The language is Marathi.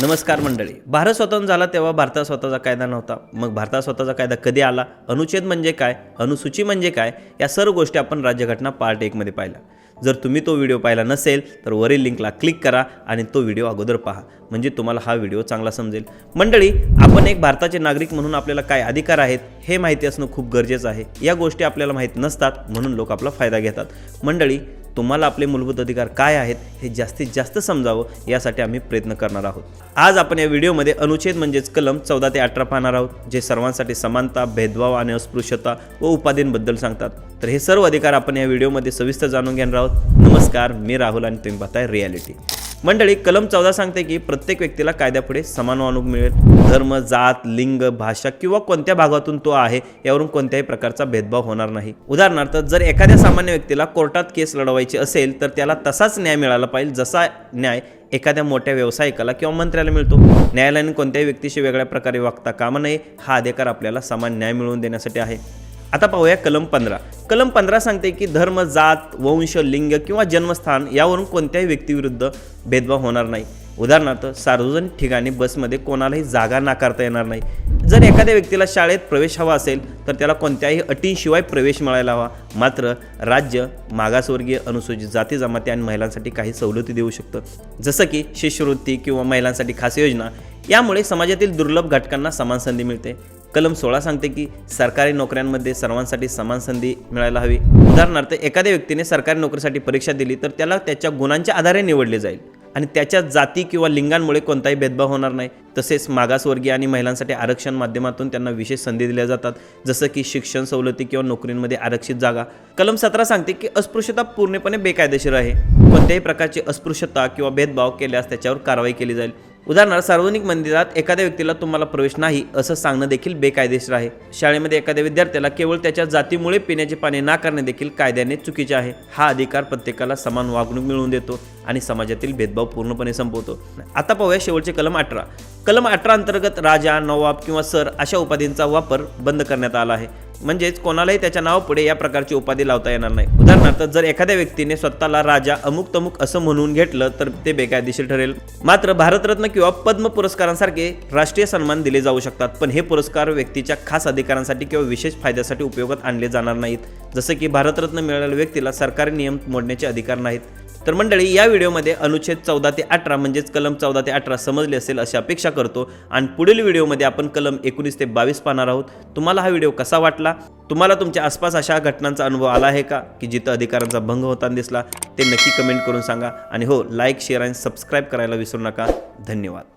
नमस्कार मंडळी. भारत स्वतंत्र झाला तेव्हा भारतात स्वतःचा कायदा नव्हता. मग भारतात स्वतःचा कायदा कधी आला? अनुच्छेद म्हणजे काय? अनुसूची म्हणजे काय? या सर्व गोष्टी आपण राज्यघटना पार्ट एकमध्ये पाहिल्या. जर तुम्ही तो व्हिडिओ पाहिला नसेल तर वरील लिंकला क्लिक करा आणि तो व्हिडिओ अगोदर पहा. म्हणजे तुम्हाला हा व्हिडिओ चांगला समजेल. मंडळी आपण एक भारताचे नागरिक म्हणून आपल्याला काय अधिकार आहेत हे माहिती असणं खूप गरजेचं आहे. या गोष्टी आपल्याला माहीत नसतात म्हणून लोक आपला फायदा घेतात. मंडळी तुम्हाला आपले मूलभूत अधिकार काय आहेत हे जास्तीत जास्त समजावं यासाठी आम्ही प्रयत्न करणार आहोत. आज आपण या व्हिडिओमध्ये अनुच्छेद म्हणजेच कलम चौदा ते अठरा पाहणार आहोत जे सर्वांसाठी समानता भेदभाव आणि अस्पृश्यता व उपाधींबद्दल सांगतात. तर हे सर्व अधिकार आपण या व्हिडिओमध्ये सविस्तर जाणून घेणार आहोत. नमस्कार मी राहुल आणि तुम्ही पाहताय रियालिटी मंडळी कलम चौदा सांगते की प्रत्येक व्यक्तीला कायद्यापुढे समान वागणूक मिळेल. धर्म जात लिंग भाषा किंवा कोणत्या भागातून तो आहे यावरून कोणत्याही प्रकारचा भेदभाव होणार नाही. उदाहरणार्थ जर एखाद्या सामान्य व्यक्तीला कोर्टात केस लढवायची असेल तर त्याला तसाच न्याय मिळाला पाहिजे. जसा न्याय एखाद्या मोठ्या व्यावसायिकाला किंवा मंत्र्याला मिळतो न्यायालयाने कोणत्याही व्यक्तीशी वेगळ्या प्रकारे वागता कामा नये. हा अधिकार आपल्याला समान न्याय मिळवून देण्यासाठी आहे. आता पाहूया कलम पंधरा. कलम पंधरा सांगते की धर्म जात वंश लिंग किंवा जन्मस्थान यावरून कोणत्याही व्यक्तीविरुद्ध भेदभाव होणार नाही. उदाहरणार्थ सार्वजनिक ठिकाणी बसमध्ये कोणालाही जागा नाकारता येणार नाही. जर एखाद्या व्यक्तीला शाळेत प्रवेश हवा असेल तर त्याला कोणत्याही अटींशिवाय प्रवेश मिळायला हवा. मात्र राज्य मागासवर्गीय अनुसूचित जाती जमाती आणि महिलांसाठी काही सवलती देऊ शकतं. जसं की शिष्यवृत्ती किंवा महिलांसाठी खास योजना. यामुळे समाजातील दुर्लभ घटकांना समान संधी मिळते. कलम सोळा सांगते की सरकारी नोकऱ्यांमध्ये सर्वांसाठी समान संधी मिळायला हवी. उदाहरणार्थ एखाद्या व्यक्तीने सरकारी नोकरीसाठी परीक्षा दिली तर त्याला त्याच्या गुणांच्या आधारे निवडले जाईल आणि त्याच्या जाती किंवा लिंगांमुळे कोणताही भेदभाव होणार नाही. तसेच मागासवर्गीय आणि महिलांसाठी आरक्षण माध्यमातून त्यांना विशेष संधी दिल्या जातात जसं की शिक्षण सवलती किंवा नोकरींमध्ये आरक्षित जागा. कलम सतरा सांगते की अस्पृश्यता पूर्णपणे बेकायदेशीर आहे. कोणत्याही प्रकारची अस्पृश्यता किंवा भेदभाव केल्यास त्याच्यावर कारवाई केली जाईल. उदाहरणार्थ सार्वजनिक मंदिरात एखाद्या व्यक्तीला तुम्हाला प्रवेश नाही असं सांगणं देखील बेकायदेशीर आहे. शाळेमध्ये एखाद्या विद्यार्थ्याला केवळ त्याच्या जातीमुळे पिण्याचे पाणी नाकारणे देखील कायद्याने चुकीचे आहे. हा अधिकार प्रत्येकाला समान वागणूक मिळवून देतो आणि समाजातील भेदभाव पूर्णपणे संपवतो. आता पाहूया शेवटचे कलम अठरा. कलम अठरा अंतर्गत राजा नवाब किंवा सर अशा उपाधींचा वापर बंद करण्यात आला आहे. म्हणजेच कोणालाही त्याच्या नाव पुढे या प्रकारची उपाधी लावता येणार नाही. उदाहरणार्थ जर एखाद्या व्यक्तीने स्वतःला राजा अमुक तमुक असं म्हणून घेतलं तर ते बेकायदेशीर ठरेल. मात्र भारतरत्न किंवा पद्म पुरस्कारांसारखे राष्ट्रीय सन्मान दिले जाऊ शकतात पण हे पुरस्कार व्यक्तीच्या खास अधिकारांसाठी किंवा विशेष फायद्यासाठी उपयोगात आणले जाणार नाहीत. जसं की भारतरत्न मिळालेल्या व्यक्तीला सरकारी नियम मोडण्याचे अधिकार नाहीत. तर मंडळी या व्हिडिओमध्ये अनुच्छेद चौदा ते अठरा म्हणजेच कलम चौदा ते अठरा समजले असेल अशी अपेक्षा करतो. आणि पुढील व्हिडिओमध्ये आपण कलम एकोणीस ते बावीस पाहणार आहोत. तुम्हाला हा व्हिडिओ कसा वाटला? तुम्हाला तुमच्या आसपास अशा घटनांचा अनुभव आला आहे का? की जिथं अधिकारांचा भंग होताना दिसला ते नक्की कमेंट करून सांगा. आणि हो लाईक शेअर आणि सबस्क्राईब करायला विसरू नका. धन्यवाद.